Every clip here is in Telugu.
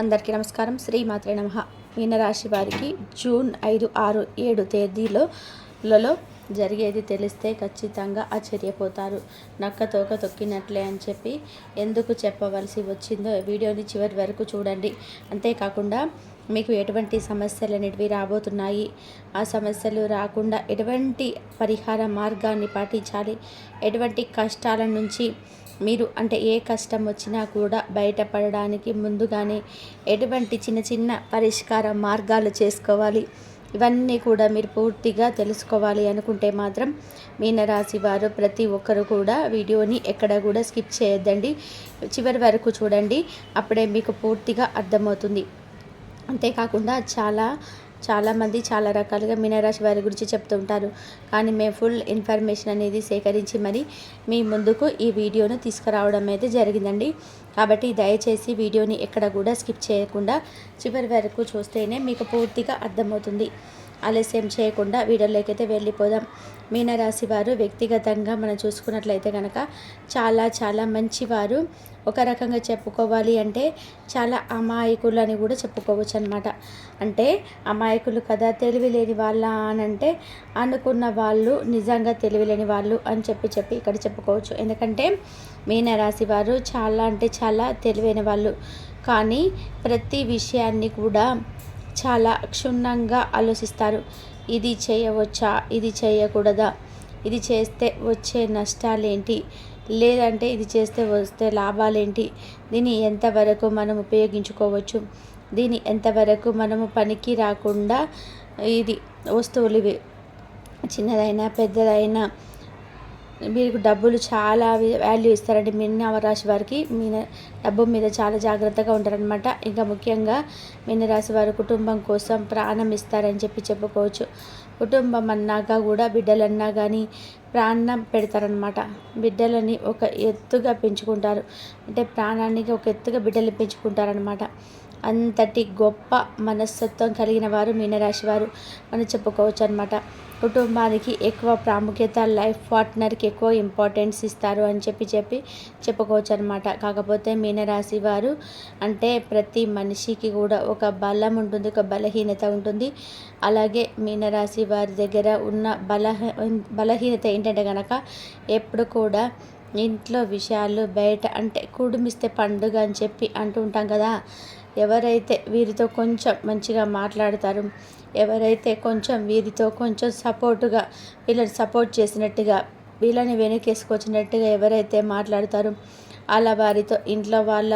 అందరికీ నమస్కారం. శ్రీమాత్రే నమ. మీనరాశి వారికి జూన్ ఐదు ఆరు ఏడు తేదీలలో జరిగేది తెలిస్తే ఖచ్చితంగా ఆశ్చర్యపోతారు. నక్క తోక తొక్కినట్లే అని చెప్పి ఎందుకు చెప్పవలసి వచ్చిందో వీడియోని చివరి వరకు చూడండి. అంతేకాకుండా మీకు ఎటువంటి సమస్యలు అనేటివి రాబోతున్నాయి? ఆ సమస్యలు రాకుండా ఎటువంటి పరిహార మార్గాన్ని పాటించాలి? ఎటువంటి కష్టాల నుంచి మీరు అంటే ఏ కష్టం వచ్చినా కూడా బయటపడడానికి ముందుగానే ఎటువంటి చిన్న చిన్న పరిష్కార మార్గాలు చేసుకోవాలి. ఇవన్నీ కూడా మీరు పూర్తిగా తెలుసుకోవాలి అనుకుంటే మాత్రం మీనరాశి వారు ప్రతి ఒక్కరు కూడా వీడియోని ఎక్కడ కూడా స్కిప్ చేయొద్దండి. చివరి వరకు చూడండి అప్పుడే మీకు పూర్తిగా అర్థమవుతుంది. అంతేకాకుండా చాలా చాలామంది చాలా రకాలుగా మీనరాశి వారి గురించి చెప్తుంటారు కానీ మేము ఫుల్ ఇన్ఫర్మేషన్ అనేది సేకరించి మరి మీ ముందుకు ఈ వీడియోను తీసుకురావడం అయితే జరిగిందండి. కాబట్టి దయచేసి వీడియోని ఎక్కడ కూడా స్కిప్ చేయకుండా చివరి వరకు చూస్తేనే మీకు పూర్తిగా అర్థమవుతుంది. ఆలస్యం చేయకుండా వీడియోలోకి అయితే వెళ్ళిపోదాం. మీనరాశి వారు వ్యక్తిగతంగా మనం చూసుకున్నట్లయితే కనుక చాలా చాలా మంచివారు. ఒక రకంగా చెప్పుకోవాలి అంటే చాలా అమాయకులు అని కూడా చెప్పుకోవచ్చు అనమాట అంటే అమాయకులు కదా తెలివి లేని వాళ్ళ అని అంటే అనుకున్న వాళ్ళు నిజంగా తెలివి లేని వాళ్ళు అని చెప్పి చెప్పి ఇక్కడ చెప్పుకోవచ్చు. ఎందుకంటే మీనరాశి వారు చాలా అంటే చాలా తెలివైన వాళ్ళు. కానీ ప్రతి విషయాన్ని కూడా చాలా క్షుణ్ణంగా ఆలోచిస్తారు. ఇది చేయవచ్చా? ఇది చేయకూడదా? ఇది చేస్తే వచ్చే నష్టాలేంటి? లేదంటే ఇది చేస్తే వస్తే లాభాలేంటి? దీన్ని ఎంతవరకు మనం ఉపయోగించుకోవచ్చు? దీన్ని ఎంతవరకు మనము పనికి రాకుండా ఇది వస్తువులు ఇవి. చిన్నదైనా పెద్దదైనా మీకు డబ్బులు చాలా వాల్యూ ఇస్తారండి మీన రాశి వారికి. మీన డబ్బు మీద చాలా జాగ్రత్తగా ఉంటారనమాట ఇంకా ముఖ్యంగా మీనరాశి వారు కుటుంబం కోసం ప్రాణం ఇస్తారని చెప్పి చెప్పుకోవచ్చు. కుటుంబం అన్నాక కూడా బిడ్డలన్నా కానీ ప్రాణం పెడతారనమాట బిడ్డలని ఒక ఎత్తుగా పెంచుకుంటారు. అంటే ప్రాణానికి ఒక ఎత్తుగా బిడ్డలు పెంచుకుంటారనమాట అంతటి గొప్ప మనస్తత్వం కలిగిన వారు మీనరాశి వారు మనం చెప్పుకోవచ్చు అనమాట కుటుంబానికి ఎక్కువ ప్రాముఖ్యత లైఫ్ పార్ట్నర్కి ఎక్కువ ఇంపార్టెన్స్ ఇస్తారు అని చెప్పి చెప్పి చెప్పుకోవచ్చు అనమాట కాకపోతే మీనరాశి వారు అంటే ప్రతి మనిషికి కూడా ఒక బలం ఉంటుంది ఒక బలహీనత ఉంటుంది. అలాగే మీనరాశి వారి దగ్గర ఉన్న బలహ బలహీనత ఏంటంటే కనుక ఎప్పుడు కూడా ఇంట్లో విషయాలు బయట అంటే కుడుమిస్తే పండుగ అని చెప్పి అంటూ ఉంటాం కదా. ఎవరైతే వీరితో కొంచెం మంచిగా మాట్లాడతారు ఎవరైతే కొంచెం వీరితో కొంచెం సపోర్టుగా వీళ్ళని సపోర్ట్ చేసినట్టుగా వీళ్ళని వెనకేసుకొచ్చినట్టుగా ఎవరైతే మాట్లాడతారో అలా వారితో ఇంట్లో వాళ్ళ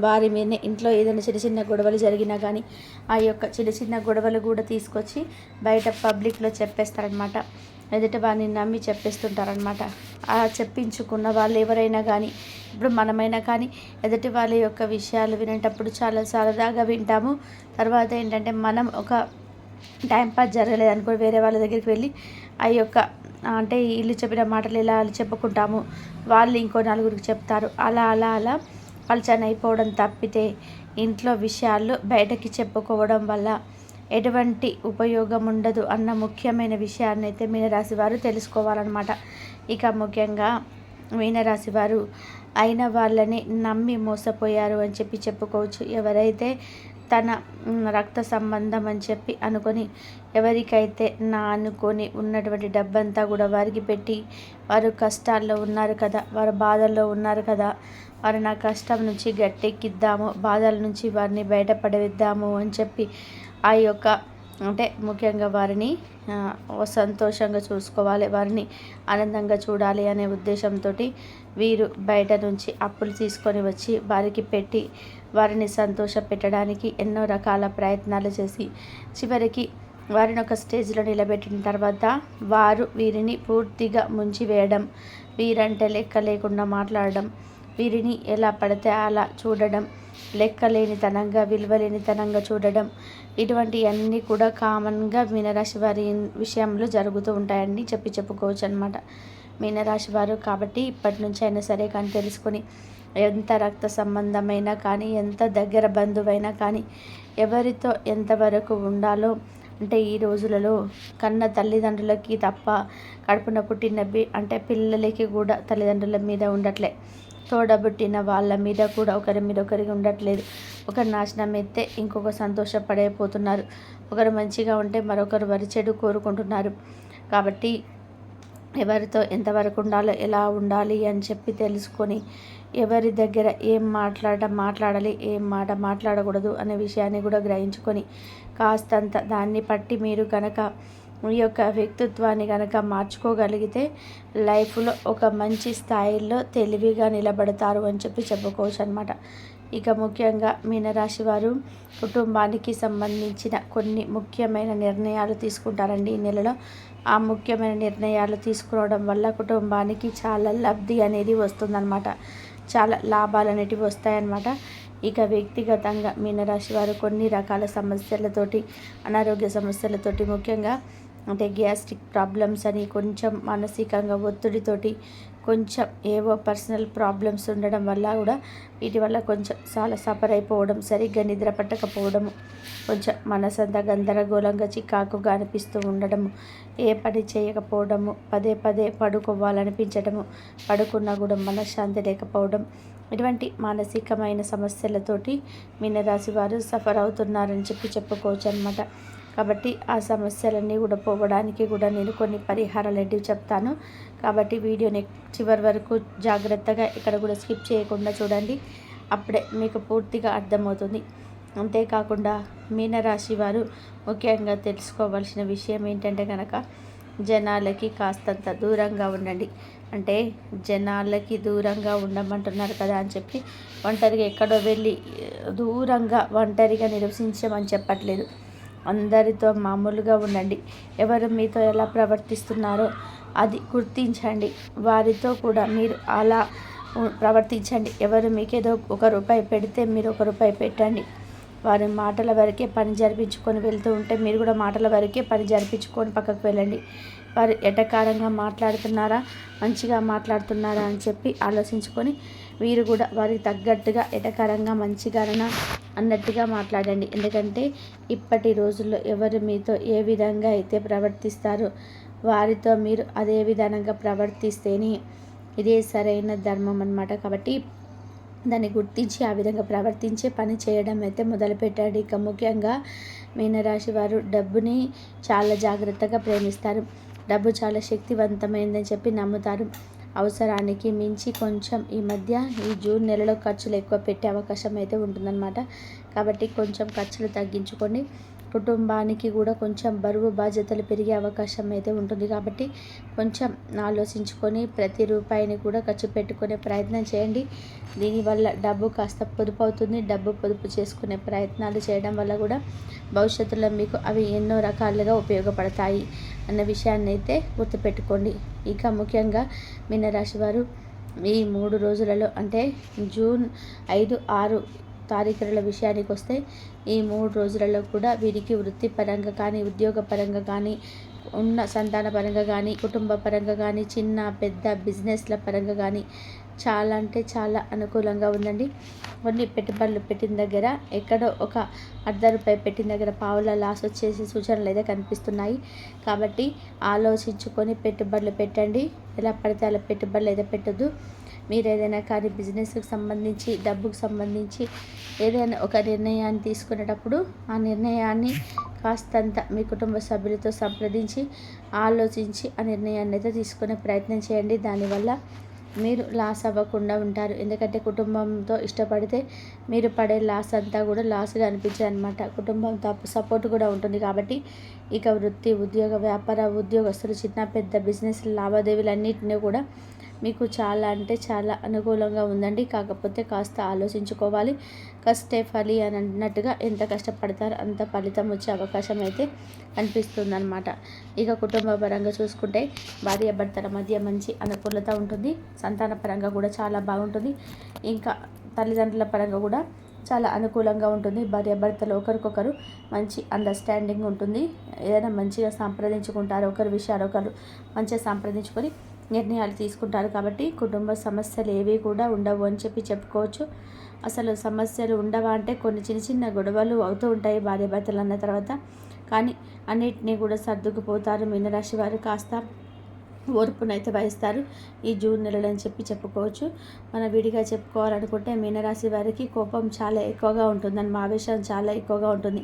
వారి మీద ఇంట్లో ఏదైనా చిన్న చిన్న గొడవలు జరిగినా కానీ ఆ యొక్క చిన్న చిన్న గొడవలు కూడా తీసుకొచ్చి బయట పబ్లిక్లో చెప్పేస్తారనమాట ఎదుటి వారిని నమ్మి చెప్పేస్తుంటారనమాట ఆ చెప్పించుకున్న వాళ్ళు ఎవరైనా కానీ ఇప్పుడు మనమైనా కానీ ఎదుటి వాళ్ళ యొక్క విషయాలు వినేటప్పుడు చాలా సరదాగా వింటాము. తర్వాత ఏంటంటే మనం ఒక టైంపాస్ జరగలేదు అనుకో వేరే వాళ్ళ దగ్గరికి వెళ్ళి ఆ యొక్క అంటే వీళ్ళు చెప్పిన మాటలు ఇలా చెప్పుకుంటాము. వాళ్ళు ఇంకో నలుగురికి చెప్తారు. అలా అలా అలా పలచన అయిపోవడం తప్పితే ఇంట్లో విషయాలు బయటకి చెప్పుకోవడం వల్ల ఎటువంటి ఉపయోగం ఉండదు అన్న ముఖ్యమైన విషయాన్ని అయితే మీనరాశి వారు తెలుసుకోవాలన్నమాట. ఇక ముఖ్యంగా మీనరాశి వారు అయిన వాళ్ళని నమ్మి మోసపోయారు అని చెప్పి చెప్పుకోవచ్చు. ఎవరైతే తన రక్త సంబంధం అని చెప్పి అనుకొని ఎవరికైతే నా అనుకొని ఉన్నటువంటి డబ్బంతా కూడా వారికి పెట్టి వారు కష్టాల్లో ఉన్నారు కదా వారు బాధల్లో ఉన్నారు కదా వారు నా కష్టం నుంచి గట్టెక్కిద్దాము బాధల నుంచి వారిని బయటపడవిద్దాము అని చెప్పి ఆ యొక్క అంటే ముఖ్యంగా వారిని సంతోషంగా చూసుకోవాలి వారిని ఆనందంగా చూడాలి అనే ఉద్దేశంతో వీరు బయట నుంచి అప్పులు తీసుకొని వచ్చి వారికి పెట్టి వారిని సంతోష పెట్టడానికి ఎన్నో రకాల ప్రయత్నాలు చేసి చివరికి వారిని ఒక స్టేజ్లో నిలబెట్టిన తర్వాత వారు వీరిని పూర్తిగా ముంచివేయడం వీరంటే లెక్క లేకుండా మాట్లాడడం వీరిని ఎలా పడితే అలా చూడడం లెక్కలేనితనంగా విలువలేనితనంగా చూడడం. ఇటువంటివన్నీ కూడా కామన్గా మీనరాశి వారి విషయంలో జరుగుతూ ఉంటాయని చెప్పి చెప్పుకోవచ్చు అనమాట మీనరాశి వారు కాబట్టి ఇప్పటి నుంచి అయినా సరే కానీ తెలుసుకొని ఎంత రక్త సంబంధమైనా కానీ ఎంత దగ్గర బంధువైనా కానీ ఎవరితో ఎంతవరకు ఉండాలో అంటే ఈ రోజులలో కన్న తల్లిదండ్రులకి తప్ప కడుపున పుట్టిన అంటే పిల్లలకి కూడా తల్లిదండ్రుల మీద ఉండట్లే. తోడబుట్టిన వాళ్ళ మీద కూడా ఒకరి మీద ఒకరికి ఉండట్లేదు. ఒకరు నాశనం ఎత్తే ఇంకొక సంతోషపడైపోతున్నారు. ఒకరు మంచిగా ఉంటే మరొకరు వరి చెడు కోరుకుంటున్నారు. కాబట్టి ఎవరితో ఎంతవరకు ఉండాలో ఎలా ఉండాలి అని చెప్పి తెలుసుకొని ఎవరి దగ్గర ఏం మాట్లాడ మాట్లాడాలి ఏం మాట మాట్లాడకూడదు అనే విషయాన్ని కూడా గ్రహించుకొని కాస్తంత దాన్ని బట్టి మీరు కనుక మీ యొక్క వ్యక్తిత్వాన్ని కనుక మార్చుకోగలిగితే లైఫ్లో ఒక మంచి స్థాయిలో తెలివిగా నిలబడతారు అని చెప్పి చెప్పుకోవచ్చు అనమాట ఇక ముఖ్యంగా మీనరాశి వారు కుటుంబానికి సంబంధించిన కొన్ని ముఖ్యమైన నిర్ణయాలు తీసుకుంటారండి ఈ నెలలో. ఆ ముఖ్యమైన నిర్ణయాలు తీసుకోవడం వల్ల కుటుంబానికి చాలా లబ్ధి అనేది వస్తుందన్నమాట. చాలా లాభాలు అనేటివి వస్తాయన్నమాట. ఇక వ్యక్తిగతంగా మీనరాశి వారు కొన్ని రకాల సమస్యలతోటి అనారోగ్య సమస్యలతోటి ముఖ్యంగా అంటే గ్యాస్ట్రిక్ ప్రాబ్లమ్స్ అని కొంచెం మానసికంగా ఒత్తిడితోటి కొంచెం ఏవో పర్సనల్ ప్రాబ్లమ్స్ ఉండడం వల్ల కూడా వీటి వల్ల కొంచెం చాలా సఫర్ అయిపోవడం సరిగ్గా నిద్ర పట్టకపోవడము కొంచెం మనసంతా గందరగోళంగా చికాకుగా అనిపిస్తూ ఉండడము ఏ పని చేయకపోవడము పదే పదే పడుకోవాలనిపించడము పడుకున్నా కూడా మనశ్శాంతి లేకపోవడం ఇటువంటి మానసికమైన సమస్యలతోటి మీనరాశి వారు సఫర్ అవుతున్నారని చెప్పి చెప్పుకోవచ్చు అనమాట కాబట్టి ఆ సమస్యలన్నీ కూడా పోవడానికి కూడా నేను కొన్ని పరిహారాలు అనేవి చెప్తాను. కాబట్టి వీడియోని చివరి వరకు జాగ్రత్తగా ఇక్కడ కూడా స్కిప్ చేయకుండా చూడండి. అప్పుడే మీకు పూర్తిగా అర్థమవుతుంది. అంతేకాకుండా మీనరాశి వారు ముఖ్యంగా తెలుసుకోవాల్సిన విషయం ఏంటంటే కనుక జనాలకి కాస్తంత దూరంగా ఉండండి. అంటే జనాలకి దూరంగా ఉండమంటున్నారు కదా అని చెప్పి ఒంటరిగా ఎక్కడో వెళ్ళి దూరంగా ఒంటరిగా నివసించమని చెప్పట్లేదు. అందరితో మామూలుగా ఉండండి. ఎవరు మీతో ఎలా ప్రవర్తిస్తున్నారో అది గుర్తించండి. వారితో కూడా మీరు అలా ప్రవర్తించండి. ఎవరు మీకేదో ఒక రూపాయి పెడితే మీరు ఒక రూపాయి పెట్టండి. వారి మాటల వరకే పని జరిపించుకొని వెళ్తూ ఉంటే మీరు కూడా మాటల వరకే పని జరిపించుకొని పక్కకు వెళ్ళండి. వారు ఎటకారంగా మాట్లాడుతున్నారా? మంచిగా మాట్లాడుతున్నారా అని చెప్పి ఆలోచించుకొని వీరు కూడా వారికి తగ్గట్టుగా ఎటకారంగా మంచిగానైనా అన్నట్టుగా మాట్లాడండి. ఎందుకంటే ఇప్పటి రోజుల్లో ఎవరు మీతో ఏ విధంగా అయితే ప్రవర్తిస్తారో వారితో మీరు అదే విధంగా ప్రవర్తిస్తేనే ఇదే సరైన ధర్మం అనమాట కాబట్టి దాన్ని గుర్తించి ఆ విధంగా ప్రవర్తించే పని చేయడం అయితే మొదలుపెట్టాడు. ఇక ముఖ్యంగా మీనరాశి వారు డబ్బుని చాలా జాగ్రత్తగా ప్రేమిస్తారు. డబ్బు చాలా శక్తివంతమైందని చెప్పి నమ్ముతారు. అవసరానికి మించి కొంచెం ఈ మధ్య ఈ జూన్ నెలలో ఖర్చులు ఎక్కువ పెట్టే అవకాశం అయితే ఉంటుందన్నమాట. కాబట్టి కొంచెం ఖర్చులు తగ్గించుకొని కుటుంబానికి కూడా కొంచెం బరువు బాధ్యతలు పెరిగే అవకాశం అయితే ఉంటుంది. కాబట్టి కొంచెం ఆలోచించుకొని ప్రతి రూపాయిని కూడా ఖర్చు పెట్టుకునే ప్రయత్నం చేయండి. దీనివల్ల డబ్బు కాస్త పొదుపు అవుతుంది. డబ్బు పొదుపు చేసుకునే ప్రయత్నాలు చేయడం వల్ల కూడా భవిష్యత్తులో మీకు అవి ఎన్నో రకాలుగా ఉపయోగపడతాయి. అన్న విషయాన్ని అయితే గుర్తుపెట్టుకోండి. ఇక ముఖ్యంగా మీనరాశి వారు ఈ మూడు రోజులలో అంటే జూన్ ఐదు ఆరు తారీఖుల విషయానికి వస్తే ఈ మూడు రోజులలో కూడా వీరికి వృత్తిపరంగా కానీ ఉద్యోగపరంగా కానీ ఉన్న సంతాన పరంగా కానీ కుటుంబ పరంగా కానీ చిన్న పెద్ద బిజినెస్ల పరంగా కానీ చాలా అంటే చాలా అనుకూలంగా ఉందండి. కొన్ని పెట్టుబడులు పెట్టిన దగ్గర ఎక్కడో ఒక అర్ధ రూపాయి పెట్టిన దగ్గర పావుల లాస్ వచ్చేసి సూచనలు అయితే కనిపిస్తున్నాయి. కాబట్టి ఆలోచించుకొని పెట్టుబడులు పెట్టండి. ఎలా పడితే అలా పెట్టుబడులు అయితే పెట్టద్దు. మీరు ఏదైనా కానీ బిజినెస్కి సంబంధించి డబ్బుకు సంబంధించి ఏదైనా ఒక నిర్ణయాన్ని తీసుకునేటప్పుడు ఆ నిర్ణయాన్ని కాస్తంత మీ కుటుంబ సభ్యులతో సంప్రదించి ఆలోచించి ఆ నిర్ణయాన్ని అయితే తీసుకునే ప్రయత్నం చేయండి. దానివల్ల మీరు లాస్ అవ్వకుండా ఉంటారు. ఎందుకంటే కుటుంబంతో ఇష్టపడితే మీరు పడే లాస్ అంతా కూడా లాస్గా అనిపించదు అనమాట కుటుంబం సపోర్ట్ కూడా ఉంటుంది కాబట్టి ఇక వృత్తి ఉద్యోగ వ్యాపార ఉద్యోగస్తులు చిన్న పెద్ద బిజినెస్ లావాదేవీలు అన్నింటినీ కూడా మీకు చాలా అంటే చాలా అనుకూలంగా ఉందండి. కాకపోతే కాస్త ఆలోచించుకోవాలి. కష్టే ఫలి అని అన్నట్టుగా ఎంత కష్టపడతారో అంత ఫలితం వచ్చే అవకాశం అయితే అనిపిస్తుంది ఇక కుటుంబ పరంగా చూసుకుంటే భార్య భర్తల మధ్య మంచి అనుకూలత ఉంటుంది. సంతాన పరంగా కూడా చాలా బాగుంటుంది. ఇంకా తల్లిదండ్రుల పరంగా కూడా చాలా అనుకూలంగా ఉంటుంది. భార్య భర్తలు ఒకరికొకరు మంచి అండర్స్టాండింగ్ ఉంటుంది. ఏదైనా మంచిగా సంప్రదించుకుంటారు. ఒకరి విషయాలు ఒకరు మంచిగా సంప్రదించుకొని నిర్ణయాలు తీసుకుంటారు కాబట్టి కుటుంబ సమస్యలు ఏవి కూడా ఉండవు అని చెప్పి చెప్పుకోవచ్చు. అసలు సమస్యలు ఉండవా అంటే కొన్ని చిన్న చిన్న గొడవలు అవుతూ ఉంటాయి భార్య భర్తలు అన్న తర్వాత. కానీ అన్నిటినీ కూడా సర్దుకుపోతారు మీనరాశి వారు. కాస్త ఓర్పునైతే వహిస్తారు ఈ జూన్ నెలలో అని చెప్పి చెప్పుకోవచ్చు. మన విడిగా చెప్పుకోవాలనుకుంటే మీనరాశి వారికి కోపం చాలా ఎక్కువగా ఉంటుందని ఆవేశం చాలా ఎక్కువగా ఉంటుంది.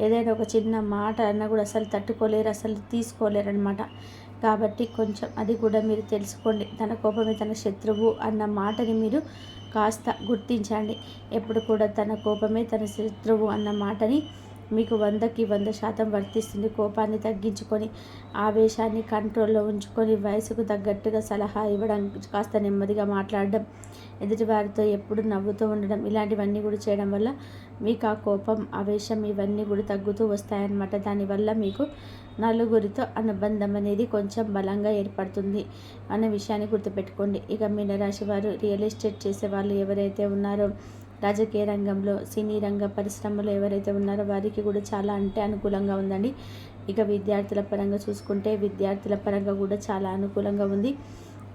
ఏదైనా ఒక చిన్న మాట అన్నా కూడా అసలు తట్టుకోలేరు అసలు తీసుకోలేరు అనమాట కాబట్టి కొంచెం అది కూడా మీరు తెలుసుకోండి. తన కోపమే తన శత్రువు అన్న మాటని మీరు కాస్త గుర్తించండి. ఎప్పుడు కూడా తన కోపమే తన శత్రువు అన్న మాటని మీకు వందకి వంద శాతం వర్తిస్తుంది. కోపాన్ని తగ్గించుకొని ఆవేశాన్ని కంట్రోల్లో ఉంచుకొని వయసుకు తగ్గట్టుగా సలహా ఇవ్వడం కాస్త నెమ్మదిగా మాట్లాడడం ఎదుటివారితో ఎప్పుడు నవ్వుతూ ఉండడం ఇలాంటివన్నీ కూడా చేయడం వల్ల మీకు ఆ కోపం ఆవేశం ఇవన్నీ కూడా తగ్గుతూ వస్తాయన్నమాట. దానివల్ల మీకు నలుగురితో అనుబంధం అనేది కొంచెం బలంగా ఏర్పడుతుంది అనే విషయాన్ని గుర్తుపెట్టుకోండి. ఇక మీనరాశి వారు రియల్ ఎస్టేట్ చేసే వాళ్ళు ఎవరైతే ఉన్నారో రాజకీయ రంగంలో సినీ రంగ పరిశ్రమలో ఎవరైతే ఉన్నారో వారికి కూడా చాలా అంటే అనుకూలంగా ఉందండి. ఇక విద్యార్థుల పరంగా చూసుకుంటే విద్యార్థుల పరంగా కూడా చాలా అనుకూలంగా ఉంది.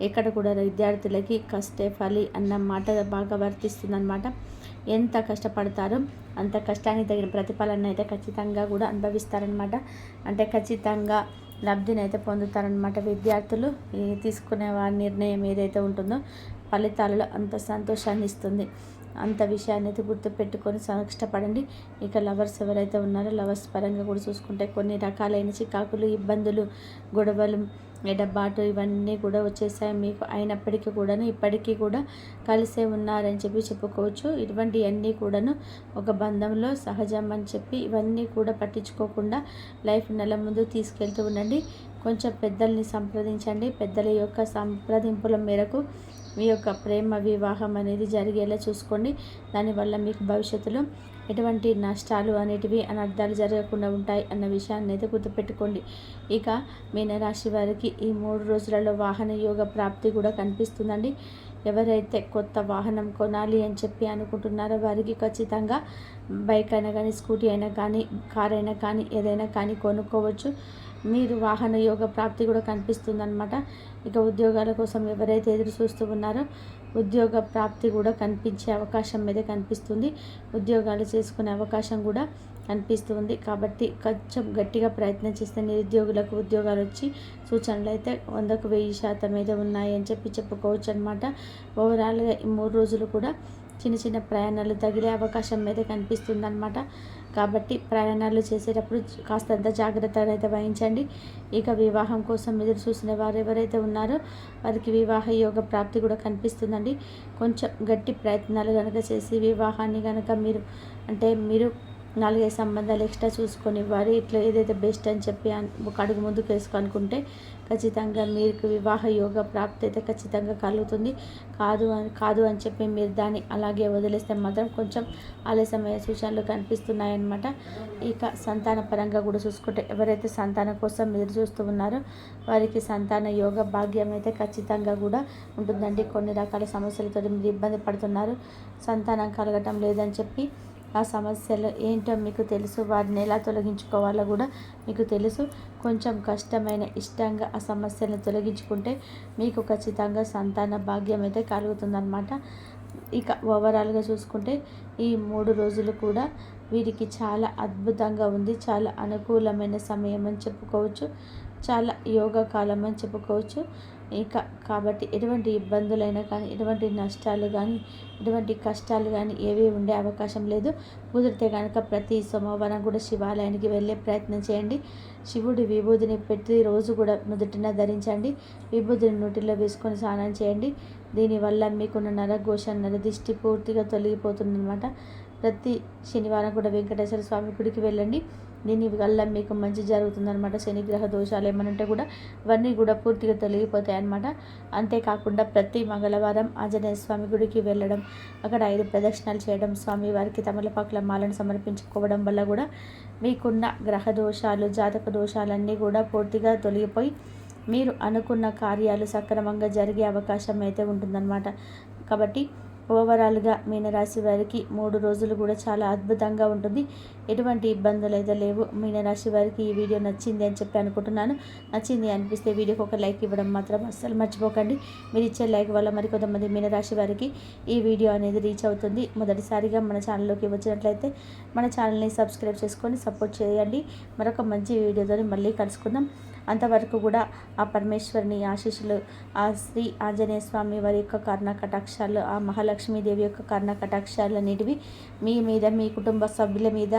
ఎక్కడ కూడా విద్యార్థులకి కష్టే ఫలి అన్న మాట బాగా వర్తిస్తుందన్నమాట. ఎంత కష్టపడతారో అంత కష్టానికి తగిన ప్రతిఫలన అయితే ఖచ్చితంగా కూడా అనుభవిస్తారనమాట అంటే ఖచ్చితంగా లబ్ధిని అయితే పొందుతారనమాట విద్యార్థులు. తీసుకునే వారి నిర్ణయం ఏదైతే ఉంటుందో ఫలితాలలో అంత సంతోషాన్ని ఇస్తుంది. అంత విషయాన్ని అయితే గుర్తుపెట్టుకొని కష్టపడండి ఇక లవర్స్ ఎవరైతే ఉన్నారో లవర్స్ పరంగా కూడా చూసుకుంటే కొన్ని రకాలైన చికాకులు ఇబ్బందులు గొడవలు ఎడబాటు ఇవన్నీ కూడా వచ్చేసాయి. మీకు అయినప్పటికీ కూడాను ఇప్పటికీ కూడా కలిసే ఉన్నారని చెప్పి చెప్పుకోవచ్చు. ఇటువంటివన్నీ కూడాను ఒక బంధంలో సహజం అని చెప్పి ఇవన్నీ కూడా పట్టించుకోకుండా లైఫ్ నెల ముందు తీసుకెళ్తూ ఉండండి. కొంచెం పెద్దల్ని సంప్రదించండి. పెద్దల యొక్క సంప్రదింపుల మేరకు మీ యొక్క ప్రేమ వివాహం అనేది జరిగేలా చూసుకోండి. దానివల్ల మీకు భవిష్యత్తులో ఎటువంటి నష్టాలు అనేటివి అనర్థాలు జరగకుండా ఉంటాయి అన్న విషయాన్ని అయితే గుర్తుపెట్టుకోండి. ఇక మీనరాశి వారికి ఈ మూడు రోజులలో వాహన యోగ ప్రాప్తి కూడా కనిపిస్తుందండి. ఎవరైతే కొత్త వాహనం కొనాలి అని చెప్పి అనుకుంటున్నారో వారికి ఖచ్చితంగా బైక్ అయినా కానీ స్కూటీ అయినా కానీ కార్ అయినా కానీ ఏదైనా కానీ కొనుక్కోవచ్చు. మీరు వాహన యోగ ప్రాప్తి కూడా కనిపిస్తుందన్నమాట. ఇక ఉద్యోగాల కోసం ఎవరైతే ఎదురు చూస్తూ ఉన్నారో ఉద్యోగ ప్రాప్తి కూడా కనిపించే అవకాశం మీద కనిపిస్తుంది. ఉద్యోగాలు చేసుకునే అవకాశం కూడా కనిపిస్తుంది. కాబట్టి కొంచెం గట్టిగా ప్రయత్నం చేస్తే నిరుద్యోగులకు ఉద్యోగాలు వచ్చి సూచనలు అయితే వందకు వెయ్యి శాతం మీద ఉన్నాయి అని చెప్పి చెప్పుకోవచ్చు అనమాట ఓవరాల్గా ఈ మూడు రోజులు కూడా చిన్న చిన్న ప్రయాణాలు తగిలే అవకాశం మీద కనిపిస్తుంది అనమాట కాబట్టి ప్రయాణాలు చేసేటప్పుడు కాస్తంత జాగ్రత్తలు అయితే వహించండి. ఇక వివాహం కోసం ఎదురు చూసిన వారు ఎవరైతే ఉన్నారో వారికి వివాహ యోగ ప్రాప్తి కూడా కనిపిస్తుందండి. కొంచెం గట్టి ప్రయత్నాలు కనుక చేసి వివాహాన్ని కనుక మీరు అంటే మీరు నాలుగైదు సంబంధాలు ఎక్స్ట్రా చూసుకొని ఇవ్వాలి ఇట్లా ఏదైతే బెస్ట్ అని చెప్పి ఒక అడుగు ముందుకు వేసుకోనుకుంటే ఖచ్చితంగా మీకు వివాహ యోగ ప్రాప్తి అయితే ఖచ్చితంగా కలుగుతుంది. కాదు అని కాదు అని చెప్పి మీరు దాన్ని అలాగే వదిలేస్తే మాత్రం కొంచెం ఆలస్యమయ్యే సూచనలు కనిపిస్తున్నాయన్నమాట. ఇక సంతాన పరంగా కూడా చూసుకుంటే ఎవరైతే సంతానం కోసం మీరు చూస్తూ ఉన్నారో వారికి సంతాన యోగ భాగ్యం అయితే ఖచ్చితంగా కూడా ఉంటుందండి. కొన్ని రకాల సమస్యలతో మీరు ఇబ్బంది పడుతున్నారు. సంతానం కలగటం లేదని చెప్పి ఆ సమస్యలు ఏంటో మీకు తెలుసు. వాటిని ఎలా తొలగించుకోవాలో కూడా మీకు తెలుసు. కొంచెం కష్టమైన ఇష్టంగా ఆ సమస్యలను తొలగించుకుంటే మీకు ఖచ్చితంగా సంతాన భాగ్యం అయితే కలుగుతుందన్నమాట. ఇక ఓవరాల్గా చూసుకుంటే ఈ మూడు రోజులు కూడా వీరికి చాలా అద్భుతంగా ఉంది. చాలా అనుకూలమైన సమయం అని చెప్పుకోవచ్చు. చాలా యోగా కాలం అని చెప్పుకోవచ్చు. ఇక కాబట్టి ఎటువంటి ఇబ్బందులైనా కానీ ఎటువంటి నష్టాలు కానీ ఎటువంటి కష్టాలు కానీ ఏవి ఉండే అవకాశం లేదు. కుదిరితే కనుక ప్రతి సోమవారం కూడా శివాలయానికి వెళ్ళే ప్రయత్నం చేయండి. శివుడి విభూతిని ప్రతిరోజు కూడా నుదుటిన ధరించండి. విభూతిని నోటిలో వేసుకొని స్నానం చేయండి. దీనివల్ల మీకున్న నరఘోష నరదిష్టి పూర్తిగా తొలగిపోతుందన్నమాట. ప్రతి శనివారం కూడా వెంకటేశ్వర స్వామి గుడికి వెళ్ళండి. దీని వల్ల మీకు మంచి జరుగుతుందనమాట శనిగ్రహ దోషాలు ఏమనుంటే కూడా అవన్నీ కూడా పూర్తిగా తొలగిపోతాయి అనమాట అంతేకాకుండా ప్రతి మంగళవారం ఆంజనేయ స్వామి గుడికి వెళ్ళడం అక్కడ ఐదు ప్రదక్షిణాలు చేయడం స్వామి వారికి తమలపాకుల మాలను సమర్పించుకోవడం వల్ల కూడా మీకున్న గ్రహ దోషాలు జాతక దోషాలన్నీ కూడా పూర్తిగా తొలగిపోయి మీరు అనుకున్న కార్యాలు సక్రమంగా జరిగే అవకాశం అయితే ఉంటుందన్నమాట. కాబట్టి ఓవరాల్గా మీనరాశి వారికి మూడు రోజులు కూడా చాలా అద్భుతంగా ఉంటుంది. ఎటువంటి ఇబ్బందులు అయితే లేవు. మీనరాశి వారికి ఈ వీడియో నచ్చింది అని చెప్పి అనుకుంటున్నాను. నచ్చింది అనిపిస్తే వీడియోకి ఒక లైక్ ఇవ్వడం మాత్రం అస్సలు మర్చిపోకండి. మీరు ఇచ్చే లైక్ వల్ల మరి కొంతమంది మీనరాశి వారికి ఈ వీడియో అనేది రీచ్ అవుతుంది. మొదటిసారిగా మన ఛానల్లోకి వచ్చినట్లయితే మన ఛానల్ని సబ్స్క్రైబ్ చేసుకొని సపోర్ట్ చేయండి. మరొక మంచి వీడియోతో మళ్ళీ కలుసుకుందాం. అంతవరకు కూడా ఆ పరమేశ్వరుని ఆశీస్సులు ఆ శ్రీ ఆంజనేయ స్వామి వారి యొక్క కర్ణ కటాక్షాలు ఆ మహాలక్ష్మీదేవి యొక్క కర్ణ కటాక్షాలు అనేటివి మీ మీద మీ కుటుంబ సభ్యుల మీద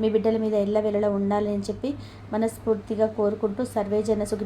మీ బిడ్డల మీద ఎల్లవెల్లలా ఉండాలని చెప్పి మనస్ఫూర్తిగా కోరుకుంటూ సర్వేజన సుఖ